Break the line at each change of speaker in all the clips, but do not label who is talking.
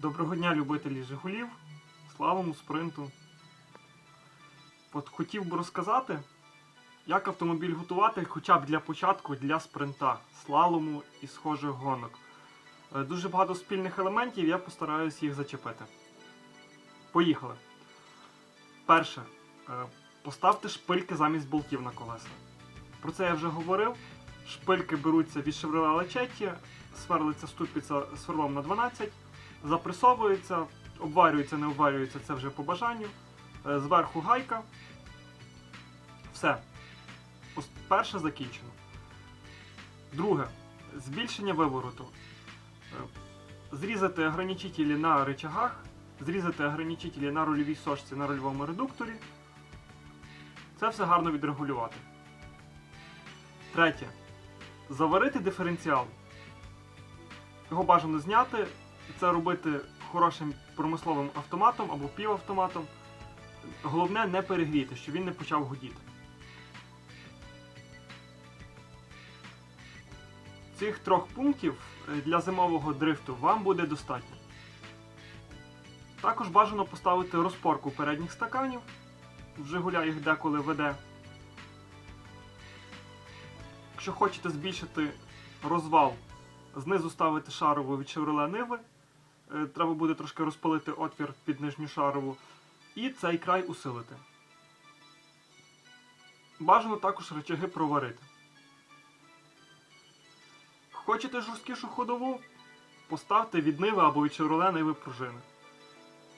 Доброго дня, любителі Жигулів, славому спринту. От хотів би розказати, як автомобіль готувати хоча б для початку для спринта, слалому і схожих гонок. Е, Дуже багато спільних елементів, я постараюсь їх зачепити. Поїхали. Перше. Е, Поставте шпильки замість болтів на колеса. Про це я вже говорив. Шпильки беруться від Chevrolet Lachetti, сверлиться ступиця сверлом на 12, запресовується, обварюється, не обварюється, це вже по бажанню. Е, Зверху гайка. Все. Перше закінчено. Друге. Збільшення вивороту. Е, Зрізати ограничителі на рычагах, зрізати ограничителі на рульовій сошці на рульовому редукторі. Це все гарно відрегулювати. Третє. Заварити диференціал. Його бажано зняти це робити хорошим промисловим автоматом або півавтоматом. Головне не перегріти, щоб він не почав гудіти. Цих трьох пунктів е, для зимового дрифту вам буде достатньо. Також бажано поставити розпорку передніх стаканів. В Жигуля їх деколи веде. Якщо хочете збільшити розвал, знизу ставити шарову від Chevrolet Nive. Е, Треба буде трошки розпалити отвір під нижню шарову. І цей край усилити. Бажано також речаги проварити. Хочете жорсткішу ходову? Поставте від Nive або від Chevrolet Nive пружини.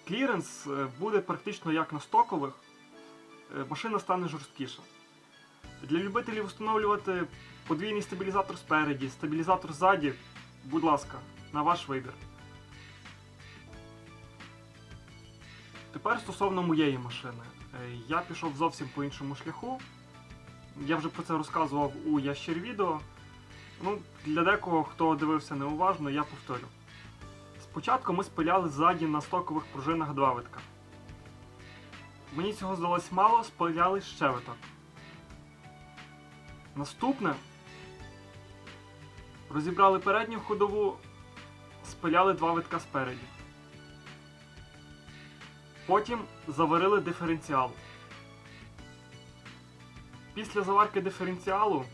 Кліренс е, буде практично як на стокових, е, машина стане жорсткіша. Для любителів встановлювати подвійний стабілізатор спереді, стабілізатор ззаді, будь ласка, на ваш вибір. Тепер стосовно моєї машини. Е, Я пішов зовсім по іншому шляху. Я вже про це розказував у ящер відео. Ну, для декого, хто дивився неуважно, я повторю. Спочатку ми спиляли ззаді на стокових пружинах два витка. Мені цього здалось мало, спиляли ще виток. Наступне розібрали передню ходову, спиляли два витка спереді. Потім заварили диференціал. Після заварки диференціалу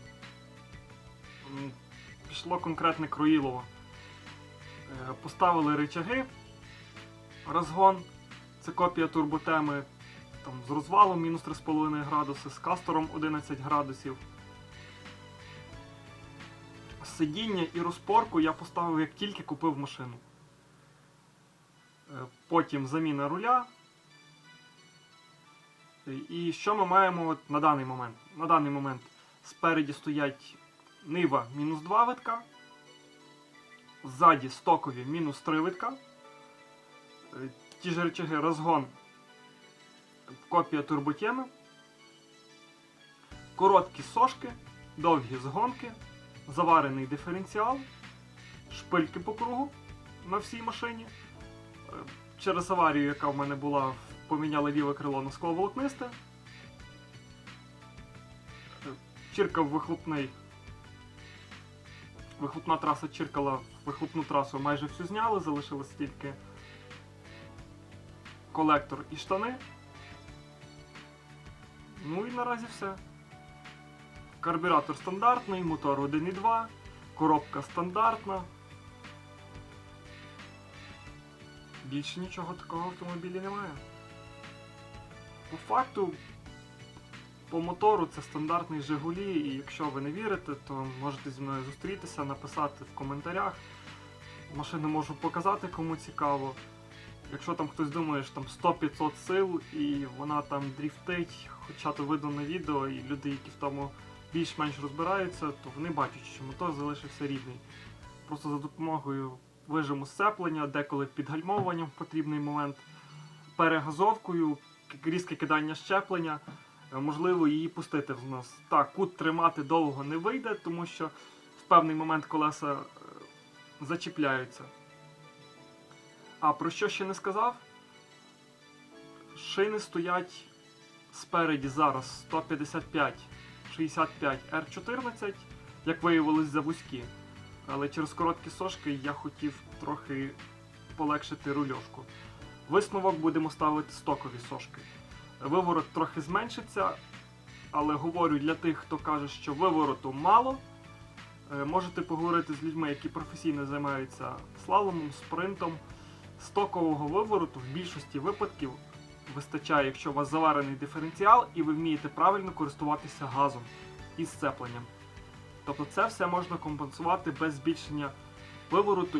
пішло конкретне кроїлово. Е, Поставили рычаги, розгон, це копія турботеми там, з розвалом мінус 3,5 градуси, з кастором 11 градусів. Сидіння і розпорку я поставив як тільки купив машину. Е, Потім заміна руля. І що ми маємо от на даний момент? На даний момент спереді стоять нива мінус 2 витка, ззаді стокові мінус 3 витка. Е, Ті ж речаги розгон, копія турботеми, короткі сошки, довгі згонки, заварений диференціал, шпильки по кругу на всій машині. Е, Через аварію, яка в мене була, поміняли ліве крило на скловолокнисте. Чиркав вихлопний. Вихлопна траса чиркала вихлопну трасу, майже всю зняли, залишилось тільки колектор і штани. Ну і наразі все. Карбюратор стандартний, мотор 1.2, коробка стандартна. Більше нічого такого в автомобілі немає. По факту, по мотору це стандартний Жигулі, і якщо ви не вірите, то можете зі мною зустрітися, написати в коментарях. Машину можу показати, кому цікаво. Якщо там хтось думає, що там 100-500 сил і вона там дріфтить, хоча то видно на відео, і люди, які в тому більш-менш розбираються, то вони бачать, що мотор залишився рідний. Просто за допомогою вижиму сцеплення, деколи підгальмовуванням в потрібний момент, перегазовкою, різке кидання щеплення, е, можливо її пустити в нас. Так, кут тримати довго не вийде, тому що в певний момент колеса е, зачіпляються. А про що ще не сказав? Шини стоять спереді зараз 155 65 R14, як виявилось, за вузькі. Але через короткі сошки я хотів трохи полегшити рульошку. Висновок будемо ставити стокові сошки. Виворот трохи зменшиться, але говорю для тих, хто каже, що вивороту мало. Е, Можете поговорити з людьми, які професійно займаються слаломом, спринтом. Стокового вивороту в більшості випадків вистачає, якщо у вас заварений диференціал і ви вмієте правильно користуватися газом і сцепленням. Тобто це все можна компенсувати без збільшення вивороту